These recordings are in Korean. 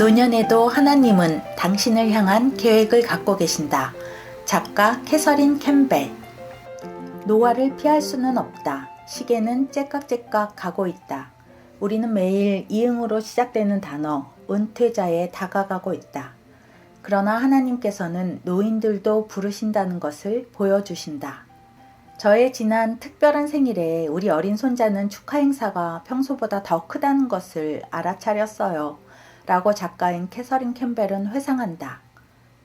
노년에도 하나님은 당신을 향한 계획을 갖고 계신다. 작가 캐서린 캠벨. 노화를 피할 수는 없다. 시계는 째깍째깍 가고 있다. 우리는 매일 이응으로 시작되는 단어 은퇴자에 다가가고 있다. 그러나 하나님께서는 노인들도 부르신다는 것을 보여주신다. 저의 지난 특별한 생일에 우리 어린 손자는 축하 행사가 평소보다 더 크다는 것을 알아차렸어요. 라고 작가인 캐서린 캠벨은 회상한다.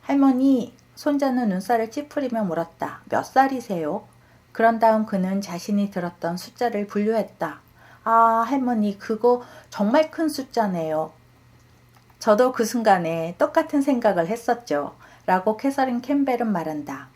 할머니, 손자는 눈살을 찌푸리며 물었다. 몇 살이세요? 그런 다음 그는 자신이 들었던 숫자를 분류했다. 아, 할머니, 그거 정말 큰 숫자네요. 저도 그 순간에 똑같은 생각을 했었죠. 라고 캐서린 캠벨은 말한다.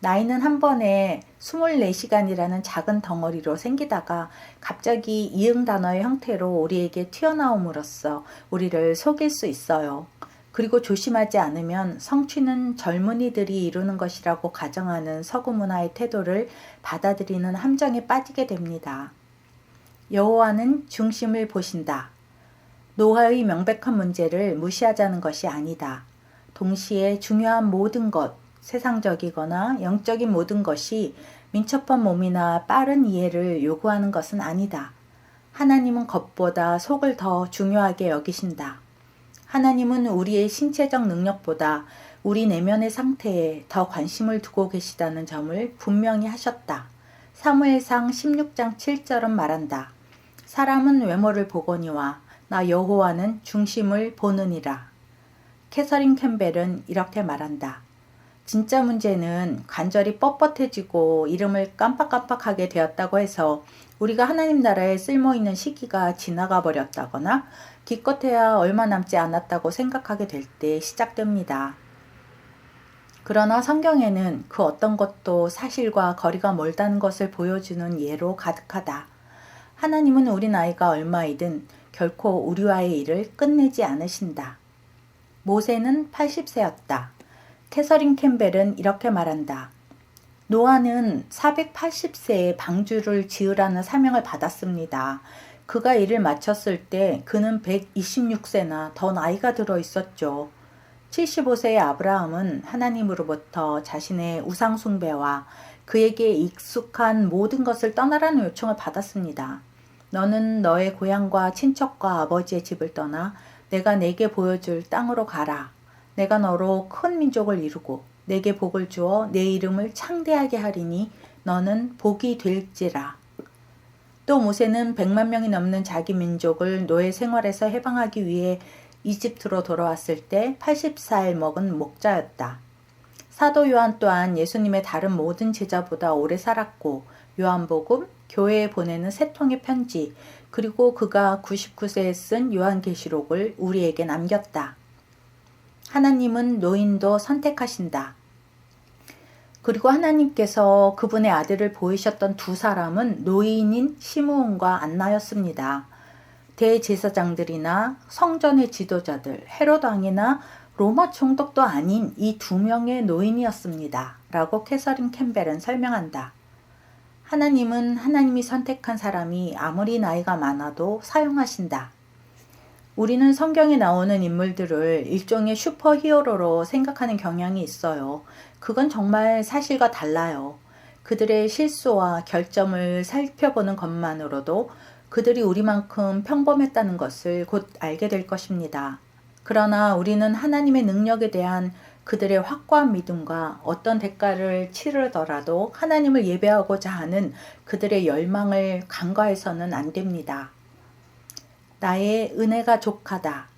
나이는 한 번에 24시간이라는 작은 덩어리로 생기다가 갑자기 이응 단어의 형태로 우리에게 튀어나옴으로써 우리를 속일 수 있어요. 그리고 조심하지 않으면 성취는 젊은이들이 이루는 것이라고 가정하는 서구 문화의 태도를 받아들이는 함정에 빠지게 됩니다. 여호와는 중심을 보신다. 노화의 명백한 문제를 무시하자는 것이 아니다. 동시에 중요한 모든 것, 세상적이거나 영적인 모든 것이 민첩한 몸이나 빠른 이해를 요구하는 것은 아니다. 하나님은 겉보다 속을 더 중요하게 여기신다. 하나님은 우리의 신체적 능력보다 우리 내면의 상태에 더 관심을 두고 계시다는 점을 분명히 하셨다. 사무엘상 16장 7절은 말한다. 사람은 외모를 보거니와 나 여호와는 중심을 보느니라. 캐서린 캠벨은 이렇게 말한다. 진짜 문제는 관절이 뻣뻣해지고 이름을 깜빡깜빡하게 되었다고 해서 우리가 하나님 나라에 쓸모 있는 시기가 지나가 버렸다거나 기껏해야 얼마 남지 않았다고 생각하게 될 때 시작됩니다. 그러나 성경에는 그 어떤 것도 사실과 거리가 멀다는 것을 보여주는 예로 가득하다. 하나님은 우리 나이가 얼마이든 결코 우리와의 일을 끝내지 않으신다. 모세는 80세였다. 캐서린 캠벨은 이렇게 말한다. 노아는 480세에 방주를 지으라는 사명을 받았습니다. 그가 일을 마쳤을 때 그는 126세나 더 나이가 들어 있었죠. 75세의 아브라함은 하나님으로부터 자신의 우상숭배와 그에게 익숙한 모든 것을 떠나라는 요청을 받았습니다. 너는 너의 고향과 친척과 아버지의 집을 떠나 내가 내게 보여줄 땅으로 가라. 내가 너로 큰 민족을 이루고 내게 복을 주어 내 이름을 창대하게 하리니 너는 복이 될지라. 또 모세는 100만 명이 넘는 자기 민족을 노예 생활에서 해방하기 위해 이집트로 돌아왔을 때 80살 먹은 목자였다. 사도 요한 또한 예수님의 다른 모든 제자보다 오래 살았고 요한복음, 교회에 보내는 세 통의 편지, 그리고 그가 99세에 쓴 요한계시록을 우리에게 남겼다. 하나님은 노인도 선택하신다. 그리고 하나님께서 그분의 아들을 보이셨던 두 사람은 노인인 시므온과 안나였습니다. 대제사장들이나 성전의 지도자들, 헤롯 왕이나 로마 총독도 아닌 이 두 명의 노인이었습니다. 라고 캐서린 캠벨은 설명한다. 하나님은 하나님이 선택한 사람이 아무리 나이가 많아도 사용하신다. 우리는 성경에 나오는 인물들을 일종의 슈퍼 히어로로 생각하는 경향이 있어요. 그건 정말 사실과 달라요. 그들의 실수와 결점을 살펴보는 것만으로도 그들이 우리만큼 평범했다는 것을 곧 알게 될 것입니다. 그러나 우리는 하나님의 능력에 대한 그들의 확고한 믿음과 어떤 대가를 치르더라도 하나님을 예배하고자 하는 그들의 열망을 간과해서는 안 됩니다. 나의 은혜가 족하다.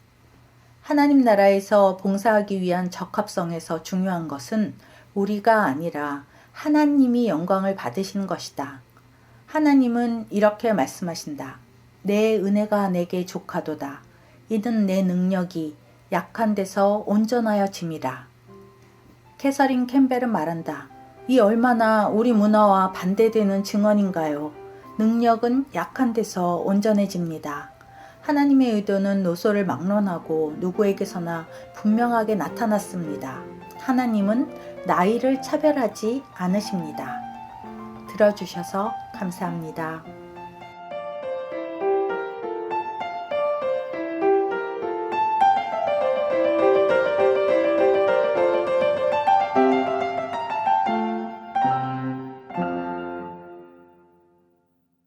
하나님 나라에서 봉사하기 위한 적합성에서 중요한 것은 우리가 아니라 하나님이 영광을 받으시는 것이다. 하나님은 이렇게 말씀하신다. 내 은혜가 내게 족하도다. 이는 내 능력이 약한 데서 온전하여 짐이라. 캐서린 캠벨은 말한다. 이 얼마나 우리 문화와 반대되는 증언인가요? 능력은 약한 데서 온전해집니다. 하나님의 의도는 노소를 막론하고 누구에게서나 분명하게 나타났습니다. 하나님은 나이를 차별하지 않으십니다. 들어주셔서 감사합니다.